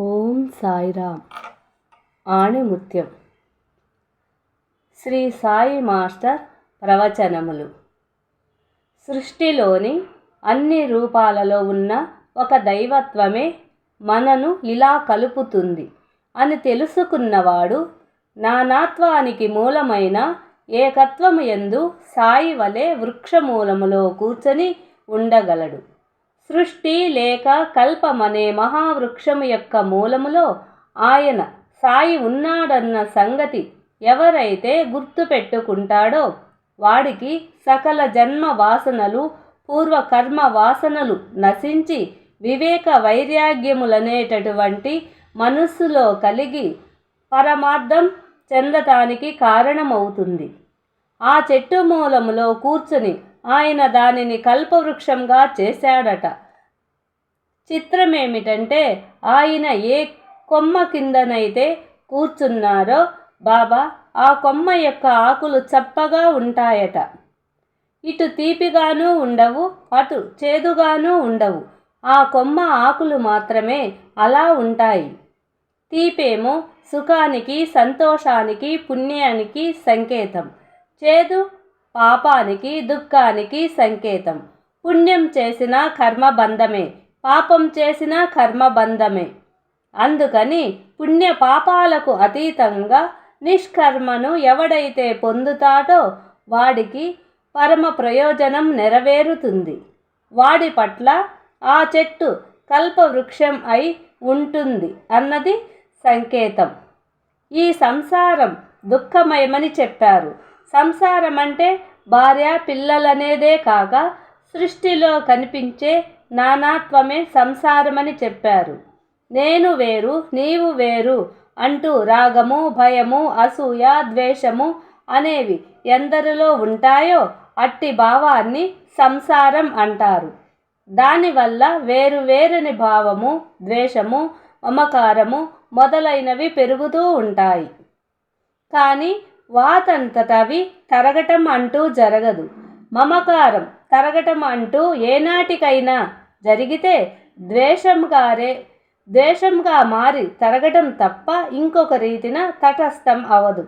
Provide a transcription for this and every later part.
ఓం సాయిరామ్. ఆణిముత్యం. శ్రీ సాయి మాస్టర్ ప్రవచనములు. సృష్టిలోని అన్ని రూపాలలో ఉన్న ఒక దైవత్వమే మనను ఇలా కలుపుతుంది అని తెలుసుకున్నవాడు నానాత్వానికి మూలమైన ఏకత్వము ఎందు సాయి వలె వృక్షమూలములో కూర్చొని ఉండగలడు. సృష్టి లేక కల్పమనే మహావృక్షము యొక్క మూలములో ఆయన సాయి ఉన్నాడన్న సంగతి ఎవరైతే గుర్తుపెట్టుకుంటాడో వాడికి సకల జన్మ వాసనలు పూర్వకర్మ వాసనలు నశించి వివేక వైరాగ్యములనేటటువంటి మనస్సులో కలిగి పరమార్థం చెందటానికి కారణమవుతుంది. ఆ చెట్టు మూలములో కూర్చుని ఆయన దానిని కల్పవృక్షంగా చేశాడట. చిత్రమేమిటంటే ఆయన ఏ కొమ్మ కిందనైతే కూర్చున్నారో బాబా ఆ కొమ్మ యొక్క ఆకులు చప్పగా ఉంటాయట. ఇటు తీపిగాను ఉండవు అటు చేదుగాను ఉండవు. ఆ కొమ్మ ఆకులు మాత్రమే అలా ఉంటాయి. తీపేమో సుఖానికి సంతోషానికి పుణ్యానికి సంకేతం. చేదు పాపానికి దుఃఖానికి సంకేతం. పుణ్యం చేసిన కర్మబంధమే పాపం చేసిన కర్మబంధమే. అందుకని పుణ్య పాపాలకు అతీతంగా నిష్కర్మను ఎవడైతే పొందుతాడో వాడికి పరమ ప్రయోజనం నెరవేరుతుంది. వాడి పట్ల ఆ చెట్టు కల్పవృక్షం అయి ఉంటుంది అన్నది సంకేతం. ఈ సంసారం దుఃఖమయమని చెప్పారు. సంసారం అంటే భార్య పిల్లలనేదే కాక సృష్టిలో కనిపించే నానాత్వమే సంసారమని చెప్పారు. నేను వేరు నీవు వేరు అంటూ రాగము భయము అసూయ ద్వేషము అనేవి ఎందరిలో ఉంటాయో అట్టి భావాన్ని సంసారం అంటారు. దానివల్ల వేరువేరని భావము ద్వేషము మమకారము మొదలైనవి పెరుగుతూ ఉంటాయి. కానీ వాతంతటవి తరగటం అంటూ జరగదు. మమకారం తరగటం అంటూ ఏనాటికైనా జరిగితే ద్వేషంగారే ద్వేషంగా మారి తరగటం తప్ప ఇంకొక రీతిన తటస్థం అవదు.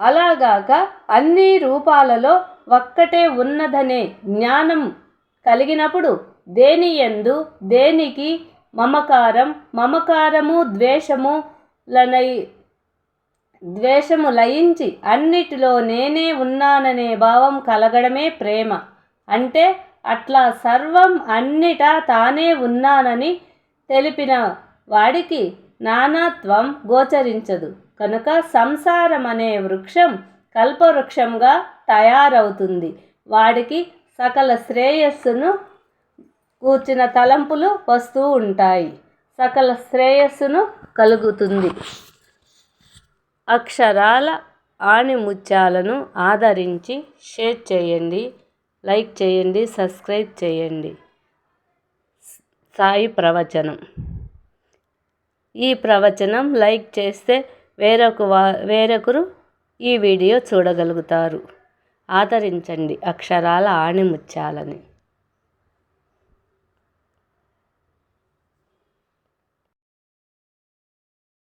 అలాగాక అన్ని రూపాలలో ఒక్కటే ఉన్నదనే జ్ఞానం కలిగినప్పుడు దేని ఎందు దేనికి మమకారం మమకారము ద్వేషము లనై ద్వేషము లయించి అన్నిటిలో నేనే ఉన్నాననే భావం కలగడమే ప్రేమ. అంటే అట్లా సర్వం అన్నిటా తానే ఉన్నానని తెలిపిన వాడికి నానాత్వం గోచరించదు. కనుక సంసారం అనే వృక్షం కల్పవృక్షంగా తయారవుతుంది. వాడికి సకల శ్రేయస్సును కూర్చిన తలంపులు వస్తూ ఉంటాయి. సకల శ్రేయస్సును కలుగుతుంది. అక్షరాల ఆణిముత్యాలను ఆదరించి షేర్ చేయండి లైక్ చేయండి సబ్స్క్రైబ్ చేయండి. సాయి ప్రవచనం. ఈ ప్రవచనం లైక్ చేస్తే వేరొక వా వేరొకరు ఈ వీడియో చూడగలుగుతారు. ఆదరించండి అక్షరాల ఆణిముత్యాలని.